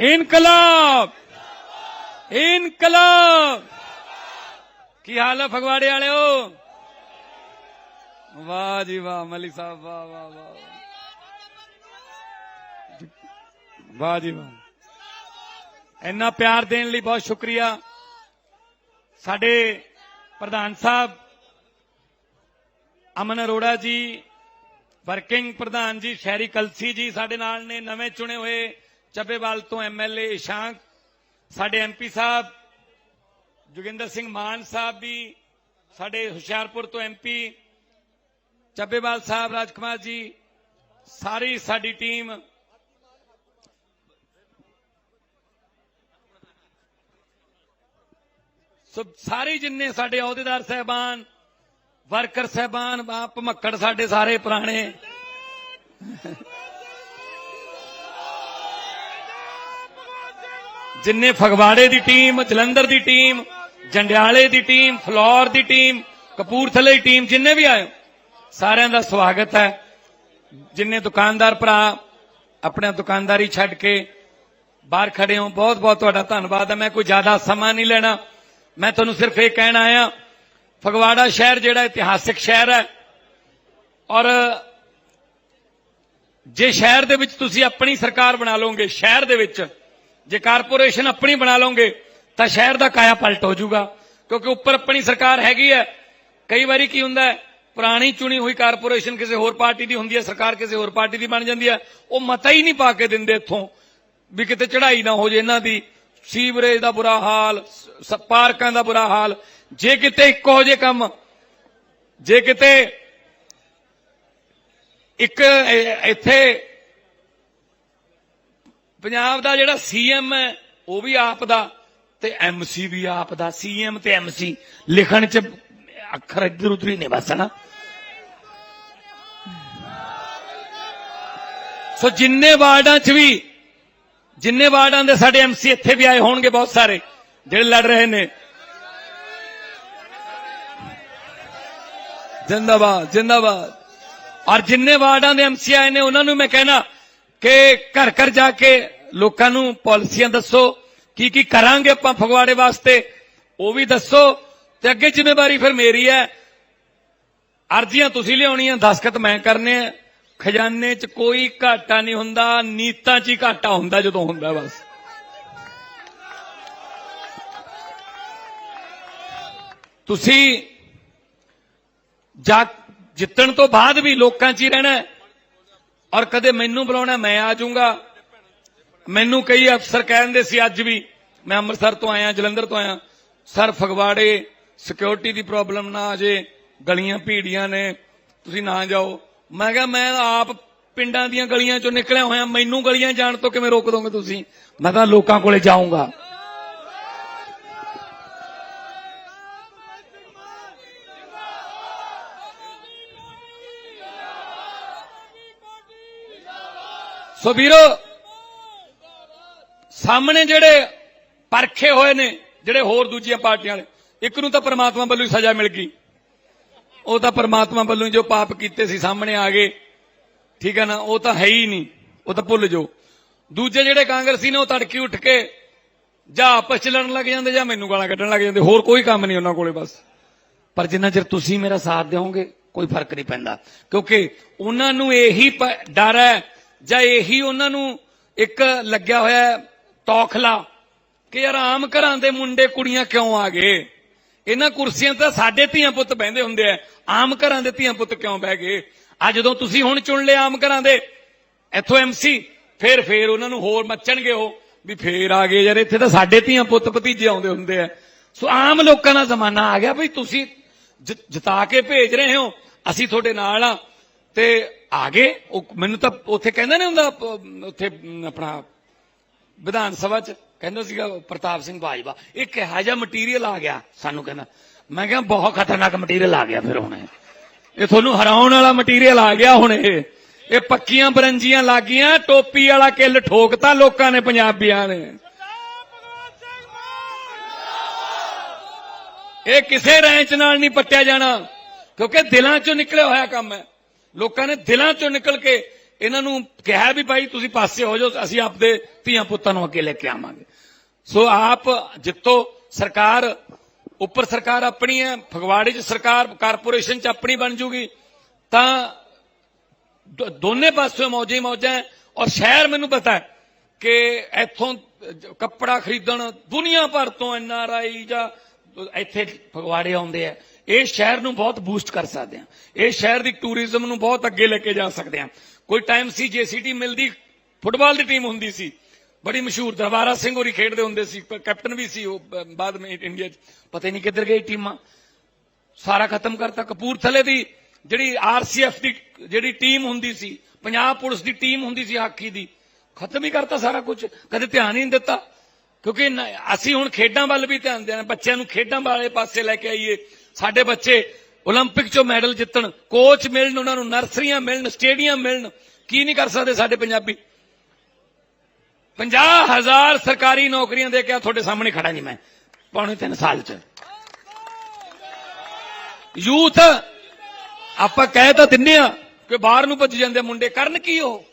ਇਨਕਲਾਬ। ਇਨਕਲਾਬ। ਕੀ ਹਾਲ ਹੈ ਫਗਵਾੜੇ ਵਾਲਿਓ? ਵਾਹ ਜੀ ਵਾਹ ਮਲੀ ਸਾਹਿਬ, ਵਾਹ ਵਾਹ ਵਾਹ। ਵਾਹ ਜੀ ਵਾਹ। ਇੰਨਾ ਪਿਆਰ ਦੇਣ ਲਈ ਬਹੁਤ ਸ਼ੁਕਰੀਆ। ਸਾਡੇ ਪ੍ਰਧਾਨ ਸਾਹਿਬ, ਅਮਨ ਅਰੋੜਾ ਜੀ, ਵਰਕਿੰਗ ਪ੍ਰਧਾਨ ਜੀ, ਸ਼ਹਿਰੀ ਕਲਸੀ ਜੀ ਸਾਡੇ ਨਾਲ ਨੇ, ਨਵੇਂ ਚੁਣੇ ਹੋਏ ਚੱਬੇਵਾਲ ਤੋਂ ਐਮਐਲਏ ਇਸ਼ਾਂਕ, ਸਾਡੇ ਐਮਪੀ ਸਾਹਿਬ, ਜੋਗਿੰਦਰ ਸਿੰਘ ਮਾਨ ਸਾਹਿਬ ਵੀ, ਸਾਡੇ ਹੁਸ਼ਿਆਰਪੁਰ ਤੋਂ ਐਮਪੀ, ਚੱਬੇਵਾਲ ਸਾਹਿਬ, ਰਾਜਕੁਮਾਰ ਜੀ, ਸਾਰੀ ਸਾਡੀ ਟੀਮ। ਸੋ ਸਾਰੇ ਜਿੰਨੇ ਸਾਡੇ ਅਹੁਦੇਦਾਰ ਸਹਿਬਾਨ, ਵਰਕਰ ਸਹਿਬਾਨ ਬਾਪ ਮੱਕੜ ਸਾਡੇ ਸਾਰੇ ਪੁਰਾਣੇ। ਜਿੰਨੇ ਫਗਵਾੜੇ ਦੀ ਟੀਮ ਜਲੰਧਰ ਦੀ ਟੀਮ ਜੰਡਿਆਲੇ ਦੀ ਟੀਮ ਫਲੌਰ ਦੀ ਟੀਮ ਕਪੂਰਥਲੇ ਦੀ ਟੀਮ ਜਿੰਨੇ ਵੀ ਆਏ ਹੋ, ਸਾਰਿਆਂ ਦਾ ਸਵਾਗਤ ਹੈ। ਜਿੰਨੇ ਦੁਕਾਨਦਾਰ ਭਰਾ ਆਪਣਾ ਦੁਕਾਨਦਾਰੀ ਛੱਡ ਕੇ ਬਾਹਰ ਖੜੇ ਹੋ ਬਹੁਤ ਬਹੁਤ ਤੁਹਾਡਾ ਧੰਨਵਾਦ ਹੈ। ਮੈਂ ਕੋਈ ਜ਼ਿਆਦਾ ਸਮਾਂ ਨਹੀਂ ਲੈਣਾ। ਮੈਂ ਤੁਹਾਨੂੰ ਸਿਰਫ ਇਹ ਕਹਿਣ ਆਇਆ ਫਗਵਾੜਾ ਸ਼ਹਿਰ ਜਿਹੜਾ ਇਤਿਹਾਸਿਕ ਸ਼ਹਿਰ ਹੈ ਔਰ ਜੇ ਸ਼ਹਿਰ ਦੇ ਵਿੱਚ ਤੁਸੀਂ ਆਪਣੀ ਸਰਕਾਰ ਬਣਾ ਲਓਗੇ ਸ਼ਹਿਰ ਦੇ ਵਿੱਚ ਜੇ ਕਾਰਪੋਰੇਸ਼ਨ ਆਪਣੀ ਬਣਾ ਲਓਗੇ, ਤਾਂ ਸ਼ਹਿਰ ਦਾ ਕਾਇਆ ਪਲਟ ਹੋ ਜਾਊਗਾ। ਕਿਉਂਕਿ ਉੱਪਰ ਆਪਣੀ ਸਰਕਾਰ ਹੈਗੀ ਹੈ। ਕਈ ਵਾਰੀ ਕੀ ਹੁੰਦਾ ਹੈ, ਪੁਰਾਣੀ ਚੁਣੀ ਹੋਈ ਕਾਰਪੋਰੇਸ਼ਨ ਕਿਸੇ ਹੋਰ ਪਾਰਟੀ ਦੀ ਹੁੰਦੀ ਹੈ, ਸਰਕਾਰ ਕਿਸੇ ਹੋਰ ਪਾਰਟੀ ਦੀ ਬਣ ਜਾਂਦੀ ਹੈ। ਉਹ ਮਤਾ ਹੀ ਨਹੀਂ ਪਾ ਕੇ ਦਿੰਦੇ ਇੱਥੋਂ ਵੀ ਕਿਤੇ ਚੜ੍ਹਾਈ ਨਾ ਹੋ ਜੇ ਇਹਨਾਂ ਦੀ। ਸੀਵਰੇਜ ਦਾ ਬੁਰਾ ਹਾਲ ਪਾਰਕਾਂ ਦਾ ਬੁਰਾ ਹਾਲ। ਜੇ ਕਿਤੇ ਇੱਕੋ ਜੇ ਕੰਮ, ਜੇ ਕਿਤੇ ਇੱਕ ਇੱਥੇ ਪੰਜਾਬ ਦਾ ਜਿਹੜਾ ਸੀਐਮ ਹੈ, ਉਹ ਵੀ ਆਪ ਦਾ ਤੇ ਐਮਸੀ ਵੀ ਆਪ ਦਾ ਸੀਐਮ ਤੇ ਐਮਸੀ ਲਿਖਣ ਚ ਅੱਖਰ ਇੱਧਰ ਉੱਧਰ ਹੀ ਨਹੀਂ ਵਸਣਾ ਸੋ ਜਿੰਨੇ ਵਾਰਡਾਂ ਚ ਵੀ, ਜਿੰਨੇ ਵਾਰਡਾਂ ਦੇ ਸਾਡੇ ਐਮਸੀ ਇੱਥੇ ਵੀ ਆਏ ਹੋਣਗੇ ਬਹੁਤ ਸਾਰੇ, ਜਿਹੜੇ ਲੜ ਰਹੇ ਨੇ। ਜਿੰਦਾਬਾਦ ਜਿੰਦਾਬਾਦ। ਔਰ ਜਿੰਨੇ ਵਾਰਡਾਂ ਦੇ ਐਮਸੀ ਆਏ ਨੇ, ਉਹਨਾਂ ਨੂੰ ਮੈਂ ਕਹਿਣਾ ਕਿ ਘਰ ਘਰ ਜਾ ਕੇ ਲੋਕਾਂ ਨੂੰ ਪਾਲਿਸੀਆਂ ਦੱਸੋ, ਕੀ ਕੀ ਕਰਾਂਗੇ ਆਪਾਂ ਫਗਵਾੜੇ ਵਾਸਤੇ, ਉਹ ਵੀ ਦੱਸੋ, ਤੇ ਅੱਗੇ ਜ਼ਿੰਮੇਵਾਰੀ ਫਿਰ ਮੇਰੀ ਹੈ। ਅਰਜ਼ੀਆਂ ਤੁਸੀਂ ਲਿਆਉਣੀਆਂ, ਦਸਖਤ ਮੈਂ ਕਰਨੇ ਆ। ਖਜ਼ਾਨੇ 'ਚ ਕੋਈ ਘਾਟਾ ਨਹੀਂ ਹੁੰਦਾ, ਨੀਤਾਂ 'ਚ ਹੀ ਘਾਟਾ ਹੁੰਦਾ ਜਦੋਂ ਹੁੰਦਾ ਬਸ। ਤੁਸੀਂ ਜਾ ਜਿੱਤਣ ਤੋਂ ਬਾਅਦ ਵੀ ਲੋਕਾਂ 'ਚ ਹੀ ਰਹਿਣਾ ਔਰ ਕਦੇ ਮੈਨੂੰ ਬੁਲਾਉਣਾ, ਮੈਂ ਆ ਜਾਊਂਗਾ। ਮੈਨੂੰ ਕਈ ਅਫਸਰ ਕਹਿੰਦੇ ਸੀ, ਅੱਜ ਵੀ ਮੈਂ ਅੰਮ੍ਰਿਤਸਰ ਤੋਂ ਆਇਆ, ਜਲੰਧਰ ਤੋਂ ਆਇਆ, ਸਰ, ਫਗਵਾੜੇ ਸਿਕਿਉਰਿਟੀ ਦੀ ਪ੍ਰੋਬਲਮ ਨਾ ਆ ਜੇ, ਗਲੀਆਂ ਭੀੜੀਆਂ ਨੇ, ਤੁਸੀਂ ਨਾ ਜਾਓ। ਮੈਂ ਕਿਹਾ, ਮੈਂ ਆਪ ਪਿੰਡਾਂ ਦੀਆਂ ਗਲੀਆਂ ਚੋਂ ਨਿਕਲਿਆ ਹੋਇਆ, ਮੈਨੂੰ ਗਲੀਆਂ ਜਾਣ ਤੋਂ ਕਿਵੇਂ ਰੋਕ ਦੋਗੇ ਤੁਸੀਂ? ਮੈਂ ਤਾਂ ਲੋਕਾਂ ਕੋਲੇ ਜਾਊਂਗਾ। ਸੋ ਵੀਰੋ ਸਾਹਮਣੇ ਜਿਹੜੇ ਪਰਖੇ ਹੋਏ ਨੇ, ਜਿਹੜੇ ਹੋਰ ਦੂਜੀਆਂ ਪਾਰਟੀਆਂ ਵਾਲੇ, ਇੱਕ ਨੂੰ ਤਾਂ ਪ੍ਰਮਾਤਮਾ ਵੱਲੋਂ ਹੀ ਸਜ਼ਾ ਮਿਲ ਗਈ। ਉਹ ਤਾਂ ਪ੍ਰਮਾਤਮਾ ਵੱਲੋਂ ਹੀ ਜੋ ਪਾਪ ਕੀਤੇ ਸੀ, ਸਾਹਮਣੇ ਆ ਗਏ। ਠੀਕ ਹੈ ਨਾ? ਉਹ ਤਾਂ ਹੈ ਹੀ ਨਹੀਂ। ਉਹ ਤਾਂ ਭੁੱਲ ਜਾਓ। ਦੂਜੇ ਜਿਹੜੇ ਕਾਂਗਰਸੀ ਨੇ, ਉਹ ਤੜਕੀ ਉੱਠ ਕੇ ਜਾਂ ਆਪਸ ਚ ਲੜਨ ਲੱਗ ਜਾਂਦੇ ਜਾਂ ਮੈਨੂੰ ਗਾਲਾਂ ਕੱਢਣ ਲੱਗ ਜਾਂਦੇ। ਹੋਰ ਕੋਈ ਕੰਮ ਨਹੀਂ ਉਹਨਾਂ ਕੋਲੇ ਬਸ। ਪਰ ਜਿੰਨਾ ਚਿਰ ਤੁਸੀਂ ਮੇਰਾ ਸਾਥ ਦਿਓਗੇ, ਕੋਈ ਫ਼ਰਕ ਨਹੀਂ ਪੈਂਦਾ। ਕਿਉਂਕਿ ਉਹਨਾਂ ਨੂੰ ਇਹੀ ਡਰ ਹੈ ਜਾਂ ਇਹੀ ਉਹਨਾਂ ਨੂੰ ਇੱਕ ਲੱਗਿਆ ਹੋਇਆ ਤੌਖਲਾ ਕਿ ਯਾਰ ਆਮ ਘਰਾਂ ਦੇ ਮੁੰਡੇ ਕੁੜੀਆਂ ਕਿਉਂ ਆ ਗਏ? ਇਹਨਾਂ ਕੁਰਸੀਆਂ ਤਾਂ ਸਾਡੇ ਧੀਆਂ ਪੁੱਤ ਬਹਿੰਦੇ ਹੁੰਦੇ ਆ। ਆਮ ਘਰਾਂ ਦੇ ਧੀਆਂ ਪੁੱਤ ਕਿਉਂ ਬਹਿ ਗਏ? ਆ ਜਦੋਂ ਤੁਸੀਂ ਹੁਣ ਚੁਣ ਲਿਆ ਆਮ ਘਰਾਂ ਦੇ, ਇੱਥੋਂ ਐਮਸੀ ਫੇਰ ਫੇਰ ਉਹਨਾਂ ਨੂੰ ਹੋਰ ਮੱਚਣਗੇ ਉਹ, ਵੀ ਫੇਰ ਆ ਗਏ ਯਾਰ, ਇੱਥੇ ਤਾਂ ਸਾਡੇ ਧੀਆਂ ਪੁੱਤ ਭਤੀਜੇ ਆਉਂਦੇ ਹੁੰਦੇ ਆ। ਸੋ ਆਮ ਲੋਕਾਂ ਦਾ ਜ਼ਮਾਨਾ ਆ ਗਿਆ ਵੀ ਤੁਸੀਂ ਜ- ਜਿਤਾ ਕੇ ਭੇਜ ਰਹੇ ਹੋ, ਅਸੀਂ ਤੁਹਾਡੇ ਨਾਲ ਆ। ਤੇ ਆ ਗਏ, ਉਹ ਮੈਨੂੰ ਤਾਂ ਉੱਥੇ ਕਹਿੰਦਾ ਨਹੀਂ ਹੁੰਦਾ ਉੱਥੇ ਆਪਣਾ ਵਿਧਾਨ ਸਭਾ ਚ ਕਹਿੰਦਾ ਸੀਗਾ ਪ੍ਰਤਾਪ ਸਿੰਘ ਬਾਜਵਾ, ਇਹ ਕਿਹਾ ਜਿਹਾ ਮਟੀਰੀਅਲ ਆ ਗਿਆ? ਸਾਨੂੰ ਕਹਿੰਦਾ, ਮੈਂ ਕਿਹਾ ਬਹੁਤ ਖਤਰਨਾਕ ਮਟੀਰੀਅਲ ਆ ਗਿਆ ਫਿਰ ਹੁਣ ਇਹ। ਤੁਹਾਨੂੰ ਹਰਾਉਣ ਵਾਲਾ ਮਟੀਰੀਅਲ ਆ ਗਿਆ ਹੁਣ ਇਹ। ਇਹ ਪੱਕੀਆਂ ਬਰੰਜੀਆਂ ਲੱਗੀਆਂ, ਟੋਪੀ ਵਾਲਾ ਕਿੱਲ ਠੋਕਤਾ ਲੋਕਾਂ ਨੇ, ਪੰਜਾਬੀਆਂ ਨੇ। ਇਹ ਕਿਸੇ ਰੈਂਚ ਨਾਲ ਨਹੀਂ ਪੱਟਿਆ ਜਾਣਾ, ਕਿਉਂਕਿ ਦਿਲਾਂ ਚੋਂ ਨਿਕਲਿਆ ਹੋਇਆ ਕੰਮ ਹੈ। ਲੋਕਾਂ ਨੇ ਦਿਲਾਂ ਚੋਂ ਨਿਕਲ ਕੇ ਇਹਨਾਂ ਨੂੰ ਕਿਹਾ ਵੀ ਭਾਈ ਤੁਸੀਂ ਪਾਸੇ ਹੋ ਜਾਓ, ਅਸੀਂ ਆਪਦੇ ਧੀਆਂ ਪੁੱਤਾਂ ਨੂੰ ਅੱਗੇ ਲੈ ਕੇ ਆਵਾਂਗੇ। ਸੋ ਆਪ ਜਿੱਤੋ ਸਰਕਾਰ, ਉੱਪਰ ਸਰਕਾਰ ਆਪਣੀ ਹੈ, ਫਗਵਾੜੇ 'ਚ ਸਰਕਾਰ ਕਾਰਪੋਰੇਸ਼ਨ 'ਚ ਆਪਣੀ ਬਣ ਜੂਗੀ, ਤਾਂ ਦੋਨੇ ਪਾਸੇ ਮੌਜੇ ਹੀ ਮੌਜਾਂ ਹੈ। ਔਰ ਸ਼ਹਿਰ ਮੈਨੂੰ ਪਤਾ ਹੈ ਕਿ ਇੱਥੋਂ ਕੱਪੜਾ ਖਰੀਦਣ ਦੁਨੀਆ ਭਰ ਤੋਂ ਐਨ ਆਰ ਆਈ ਜਾਂ ਇੱਥੇ ਫਗਵਾੜੇ ਆਉਂਦੇ ਆ। ਇਹ ਸ਼ਹਿਰ ਨੂੰ ਬਹੁਤ ਬੂਸਟ ਕਰ ਸਕਦੇ ਆ। ਇਹ ਸ਼ਹਿਰ ਦੀ ਟੂਰਿਜ਼ਮ ਨੂੰ ਬਹੁਤ ਅੱਗੇ ਲੈ ਕੇ ਜਾ ਸਕਦੇ ਆ। ਕੋਈ ਟਾਈਮ ਸੀ ਜੇਸੀਟੀ ਮਿਲਦੀ ਫੁੱਟਬਾਲ ਦੀ ਟੀਮ ਹੁੰਦੀ ਸੀ। ਬੜੀ ਮਸ਼ਹੂਰ ਦਰਬਾਰਾ ਸਿੰਘ ਹੋਰੀ ਖੇਡਦੇ ਹੁੰਦੇ ਸੀ ਕੈਪਟਨ ਵੀ ਸੀ ਉਹ ਬਾਅਦ ਵਿੱਚ ਇੰਡੀਆ 'ਚ। ਪਤਾ ਨਹੀਂ ਕਿੱਧਰ ਗਈ ਟੀਮਾਂ। ਸਾਰਾ ਖਤਮ ਕਰਤਾ। ਕਪੂਰਥਲੇ ਦੀ ਜਿਹੜੀ ਆਰਸੀਐਫ ਦੀ ਜਿਹੜੀ ਟੀਮ ਹੁੰਦੀ ਸੀ, ਪੰਜਾਬ ਪੁਲਿਸ ਦੀ ਟੀਮ ਹੁੰਦੀ ਸੀ ਹਾਕੀ ਦੀ, ਖਤਮ ਹੀ ਕਰਤਾ ਸਾਰਾ ਕੁਝ। ਕਦੇ ਧਿਆਨ ਹੀ ਨਹੀਂ ਦਿੱਤਾ। ਕਿਉਂਕਿ ਅਸੀਂ ਹੁਣ ਖੇਡਾਂ ਵੱਲ ਵੀ ਧਿਆਨ ਦੇਣਾ, ਬੱਚਿਆਂ ਨੂੰ ਖੇਡਾਂ ਵਾਲੇ ਪਾਸੇ ਲੈ ਕੇ ਆਈਏ। ਸਾਡੇ ਬੱਚੇ 올림픽 ਚੋਂ ਮੈਡਲ ਜਿੱਤਣ ਕੋਚ ਮਿਲਣ ਉਹਨਾਂ ਨੂੰ ਨਰਸਰੀਆਂ ਮਿਲਣ ਸਟੇਡੀਅਮ ਮਿਲਣ ਕੀ ਨਹੀਂ ਕਰ ਸਕਦੇ ਸਾਡੇ ਪੰਜਾਬੀ 50000 ਸਰਕਾਰੀ ਨੌਕਰੀਆਂ ਦੇ ਕੇ ਆ ਤੁਹਾਡੇ ਸਾਹਮਣੇ ਖੜਾ ਨਹੀਂ ਮੈਂ ਪੌਣੇ 3 ਸਾਲ ਚ ਯੂਥ ਆਪਾਂ ਕਹਿ ਤਾਂ ਦਿੰਨੇ ਆ ਕਿ ਬਾਹਰ ਨੂੰ ਭੱਜ ਜਾਂਦੇ ਆ ਮੁੰਡੇ ਕਰਨ ਕੀ ਉਹ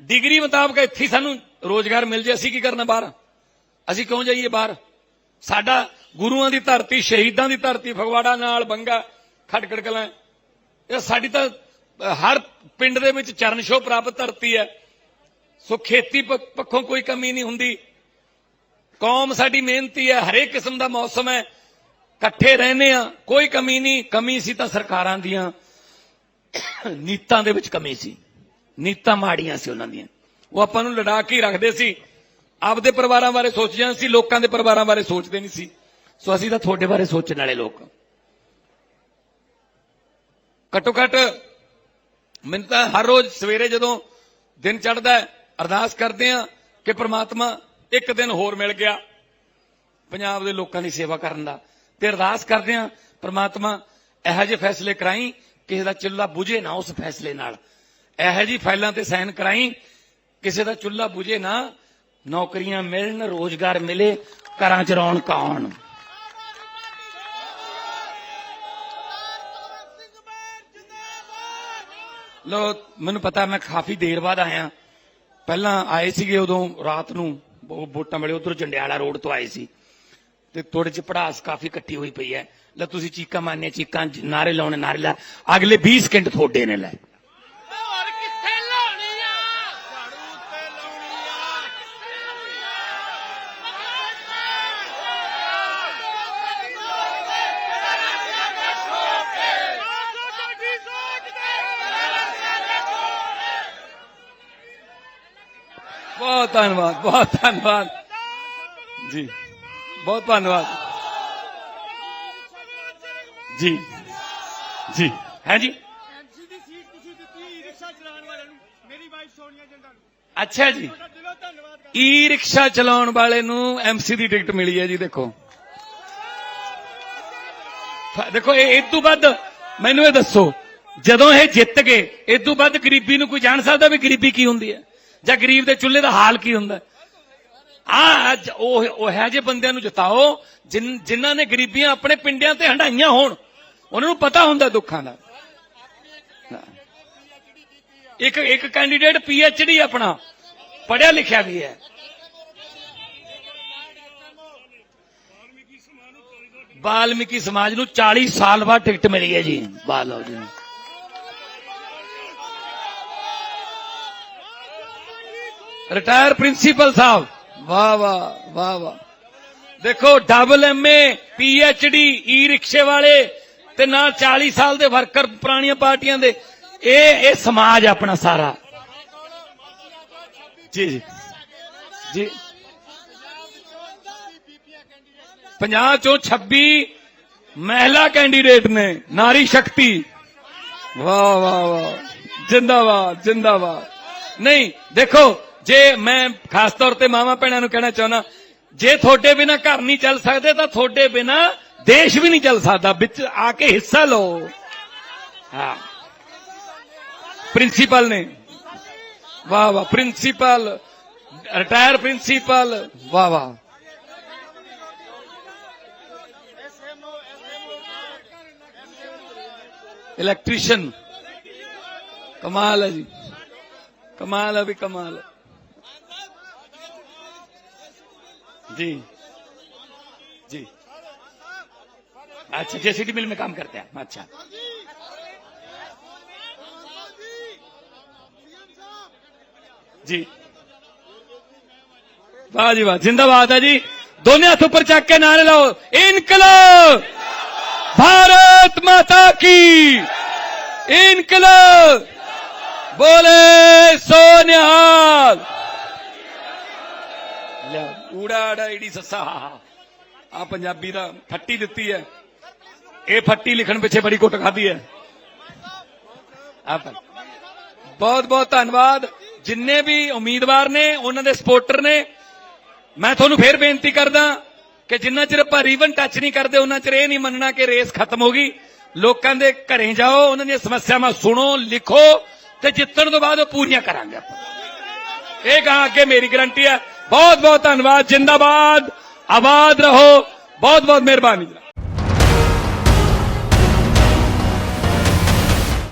ਡਿਗਰੀ ਮੁਤਾਬਕ ਇੱਥੇ ਹੀ ਸਾਨੂੰ ਰੋਜ਼ਗਾਰ ਮਿਲ ਜੇ ਅਸੀਂ ਕੀ ਕਰਨਾ ਬਾਹਰ ਅਸੀਂ ਕਿਉਂ ਜਾਈਏ ਬਾਹਰ ਸਾਡਾ ਗੁਰੂਆਂ ਦੀ ਧਰਤੀ ਸ਼ਹੀਦਾਂ ਦੀ ਧਰਤੀ ਫਗਵਾੜਾ ਨਾਲ ਬੰਗਾ ਖਟਕੜ ਕਲਾਂ ਇਹ ਸਾਡੀ ਤਾਂ ਹਰ ਪਿੰਡ ਦੇ ਵਿੱਚ ਚਰਨ ਛੋਹ ਪ੍ਰਾਪਤ ਧਰਤੀ ਹੈ। ਸੋ ਖੇਤੀ ਪ- ਪੱਖੋਂ ਕੋਈ ਕਮੀ ਨਹੀਂ ਹੁੰਦੀ। ਕੌਮ ਸਾਡੀ ਮਿਹਨਤੀ ਹੈ, ਹਰੇਕ ਕਿਸਮ ਦਾ ਮੌਸਮ ਹੈ। ਇਕੱਠੇ ਰਹਿੰਦੇ ਆ ਕੋਈ ਕਮੀ ਨਹੀਂ। ਕਮੀ ਸੀ ਤਾਂ ਸਰਕਾਰਾਂ ਦੀਆਂ। ਨੀਤਾਂ ਦੇ ਵਿੱਚ ਕਮੀ ਸੀ। ਨੀਤਾਂ ਮਾੜੀਆਂ ਸੀ ਉਹਨਾਂ ਦੀਆਂ। ਉਹ ਆਪਾਂ ਨੂੰ ਲੜਾ ਕੇ ਰੱਖਦੇ ਸੀ। ਆਪਦੇ ਪਰਿਵਾਰਾਂ ਬਾਰੇ ਸੋਚ ਜਾਂਦੇ ਸੀ ਲੋਕਾਂ ਦੇ ਪਰਿਵਾਰਾਂ ਬਾਰੇ ਸੋਚਦੇ ਨਹੀਂ ਸੀ। ਸੋ ਅਸੀਂ ਤਾਂ ਤੁਹਾਡੇ ਬਾਰੇ ਸੋਚਣ ਵਾਲੇ ਲੋਕ ਘੱਟੋ ਘੱਟ ਮੈਨੂੰ ਤਾਂ ਹਰ ਰੋਜ਼ ਸਵੇਰੇ ਜਦੋਂ ਦਿਨ ਚੜਦਾ ਅਰਦਾਸ ਕਰਦੇ ਆ ਕਿ ਪ੍ਰਮਾਤਮਾ ਇੱਕ ਦਿਨ ਹੋਰ ਮਿਲ ਗਿਆ। ਪੰਜਾਬ ਦੇ ਲੋਕਾਂ ਦੀ ਸੇਵਾ ਕਰਨ ਦਾ। ਤੇ ਅਰਦਾਸ ਕਰਦੇ ਆ ਪ੍ਰਮਾਤਮਾ ਇਹੋ ਜਿਹੇ ਫੈਸਲੇ ਕਰਾਈ, ਕਿਸੇ ਦਾ ਚੁੱਲ੍ਹਾ ਬੁਝੇ ਨਾ ਉਸ ਫੈਸਲੇ ਨਾਲ। ਇਹੋ ਜਿਹੀ ਫਾਈਲਾਂ ਤੇ ਸਾਈਨ ਕਰਾਈ, ਕਿਸੇ ਦਾ ਚੁੱਲ੍ਹਾ ਬੁਝੇ ਨਾ, ਨੌਕਰੀਆਂ ਮਿਲਣ, ਰੋਜ਼ਗਾਰ ਮਿਲੇ, ਘਰਾਂ ਚ ਰੌਣਕ ਆਉਣ। ਲੋ, ਮੈਨੂੰ ਪਤਾ ਮੈਂ ਕਾਫੀ ਦੇਰ ਬਾਅਦ ਆਇਆ। ਪਹਿਲਾਂ ਆਏ ਸੀਗੇ ਉਦੋਂ ਰਾਤ ਨੂੰ ਵੋਟਾਂ ਵੇਲੇ ਉਧਰ ਜੰਡਿਆਲਾ ਰੋਡ ਤੋਂ ਆਏ ਸੀ। ਤੇ ਥੋੜੇ ਜਿਹੀ ਪੜਾਸ ਕਾਫੀ ਇਕੱਠੀ ਹੋਈ ਪਈ ਹੈ। ਲੈ, ਤੁਸੀਂ ਚੀਕਾਂ ਮਾਰਨੇ ਚੀਕਾਂ, ਨਾਰੇ ਲਾਉਣੇ, ਨਾਰੇ ਲਾ। ਅਗਲੇ 20 ਸਕਿੰਟ ਤੁਹਾਡੇ ਨੇ ਲੈ ਹੋਰ ਕਿੱਥੇ ਲਾਉਣੀ ਆ ਝਾੜੂ ਤੇ ਲਾਉਣੀ ਆ ਕਿੱਥੇ ਲਾਉਣੀ ਬਹੁਤ ਧੰਨਵਾਦ ਬਹੁਤ ਧੰਨਵਾਦ। ਜੀ। ਬਹੁਤ ਧੰਨਵਾਦ। ਜੀ। ਜੀ। ਹੈ ਜੀ? ਐਮਸੀ ਦੀ ਸੀਟ ਤੁਸੀਂ ਦਿੱਤੀ ਰਿਕਸ਼ਾ ਚਲਾਉਣ ਵਾਲੇ ਨੂੰ। ਮੇਰੀ ਵਾਈਫ ਸੋਨੀਆ ਜਿੰਦਾ ਨੂੰ। ਅੱਛਾ ਜੀ। ਈ ਰਿਕਸ਼ਾ ਚਲਾਉਣ ਵਾਲੇ ਨੂੰ ਐਮਸੀ ਦੀ ਟਿਕਟ ਮਿਲੀ ਹੈ ਜੀ ਦੇਖੋ। ਦੇਖੋ ਇਹ ਇਹ ਤੋਂ ਵੱਧ ਮੈਨੂੰ ਇਹ ਦੱਸੋ ਜਦੋਂ ਇਹ ਜਿੱਤ ਗਏ ਇਹ ਤੋਂ ਵੱਧ ਗਰੀਬੀ ਨੂੰ ਕੋਈ ਜਾਣ ਸਕਦਾ ਵੀ ਗਰੀਬੀ ਕੀ ਹੁੰਦੀ ਹੈ? ਜਾਂ ਗਰੀਬ ਦੇ ਚੁੱਲ੍ਹੇ ਦਾ ਹਾਲ ਕੀ ਹੁੰਦਾ? ਆ ਉਹ ਉਹ ਹੈ ਜੇ ਬੰਦਿਆਂ ਨੂੰ ਜਤਾਓ ਜਿਨ੍ਹਾਂ ਨੇ ਗਰੀਬੀਆਂ ਆਪਣੇ ਪਿੰਡਿਆਂ ਤੇ ਹੰਡਾਈਆਂ ਹੋਣ, ਉਹਨਾਂ ਨੂੰ ਪਤਾ ਹੁੰਦਾ ਦੁੱਖਾਂ ਦਾ। ਇੱਕ ਇੱਕ ਕੈਂਡੀਡੇਟ ਡੀ ਆਪਣਾ ਪੜਿਆ ਲਿਖਿਆ ਵੀ ਹੈ। ਬਾਲਮੀਕੀ ਸਮਾਜ ਨੂੰ 40 ਸਾਲ ਬਾਅਦ ਟਿਕਟ ਮਿਲੀ ਹੈ ਜੀ। ਬਾਲੋ ਜੀ ਨੂੰ ਰਿਟਾਇਰ ਪ੍ਰਿੰਸੀਪਲ ਸਾਹਿਬ। ਵਾਹ ਵਾਹ ਵਾਹ ਵਾਹ। ਦੇਖੋ ਡਬਲ ਐਮਏ ਪੀਐਚਡੀ ਈ ਰਿਕਸ਼ੇ ਵਾਲੇ ਤੇ ਨਾਲ 40 ਸਾਲ ਦੇ ਵਰਕਰ ਪੁਰਾਣੀਆਂ ਪਾਰਟੀਆਂ ਦੇ। ਇਹ ਇਹ ਸਮਾਜ ਆਪਣਾ ਸਾਰਾ। ਜੀ ਜੀ। ਜੀ। ਪੰਜਾਬ ਚੋਂ 26 ਮਹਿਲਾ ਕੈਂਡੀਡੇਟ ਨੇ ਨਾਰੀ ਸ਼ਕਤੀ। ਵਾਹ ਵਾਹ ਵਾਹ। ਜਿੰਦਾਬਾਦ ਜਿੰਦਾਬਾਦ। ਨਹੀਂ ਦੇਖੋ ਜੇ ਮੈਂ ਖਾਸ ਤੌਰ ਤੇ ਮਾਵਾ ਭੈਣਾਂ ਨੂੰ ਕਹਿਣਾ ਚਾਹੁੰਦਾ, ਜੇ ਤੁਹਾਡੇ ਬਿਨਾ ਘਰ ਨਹੀਂ ਚੱਲ ਸਕਦੇ, ਤਾਂ ਤੁਹਾਡੇ ਬਿਨਾ ਦੇਸ਼ ਵੀ ਨਹੀਂ ਚੱਲ ਸਕਦਾ। ਵਿੱਚ ਆ ਕੇ ਹਿੱਸਾ ਲਓ। ਹਾਂ। ਪ੍ਰਿੰਸੀਪਲ ਨੇ। ਵਾਹ ਵਾਹ। ਪ੍ਰਿੰਸੀਪਲ। Retire principal. ਵਾਹ ਵਾਹ। ਇਲੈਕਟ੍ਰੀਸ਼ੀਅਨ। ਕਮਾਲ ਹੈ ਜੀ। ਕਮਾਲ ਹੈ ਵੀ ਕਮਾਲ। जी जी अच्छा जेसीडी मिल में काम करते हैं अच्छा जी वाह जी वाह जिंदाबाद है जी दोनों हाथ ऊपर चक के नारे लाओ इनकलाब भारत माता की इनकलाब बोले सोनिहाल ਊੜਾ ਆੜਾ ਈੜੀ ਸੱਸਾ। ਆ ਪੰਜਾਬੀ ਦਾ ਫੱਟੀ ਦਿੱਤੀ ਹੈ। ਇਹ ਫੱਟੀ ਲਿਖਣ ਪਿੱਛੇ ਬੜੀ ਕੁੱਟ ਖਾਦੀ ਹੈ। ਆ ਬਹੁਤ ਬਹੁਤ ਧੰਨਵਾਦ। ਜਿੰਨੇ ਵੀ ਉਮੀਦਵਾਰ ਨੇ, ਉਹਨਾਂ ਦੇ ਸਪੋਰਟਰ ਨੇ, ਮੈਂ ਤੁਹਾਨੂੰ ਫੇਰ ਬੇਨਤੀ ਕਰਦਾ ਕਿ ਜਿੰਨਾ ਚਿਰ ਆਪਾਂ ਰੀਵਨ ਟੱਚ ਨਹੀਂ ਕਰਦੇ, ਉਹਨਾਂ ਚਿਰ ਇਹ ਨਹੀਂ ਮੰਨਣਾ ਕਿ ਰੇਸ ਖਤਮ ਹੋ ਗਈ। ਲੋਕਾਂ ਦੇ ਘਰੇ ਜਾਓ, ਉਹਨਾਂ ਦੀਆਂ ਸਮੱਸਿਆਵਾਂ ਸੁਣੋ, ਲਿਖੋ ਤੇ ਜਿੱਤਣ ਤੋਂ ਬਾਅਦ ਉਹ ਪੂਰੀਆਂ ਕਰਾਂਗੇ ਆਪਾਂ। ਇਹ ਕਹਾਂ ਅੱਗੇ ਮੇਰੀ ਗਰੰਟੀ ਹੈ। ਬਹੁਤ ਬਹੁਤ ਧੰਨਵਾਦ ਜਿੰਦਾਬਾਦ ਆਬਾਦ ਰਹੋ ਬਹੁਤ ਬਹੁਤ ਮਿਹਰਬਾਨੀ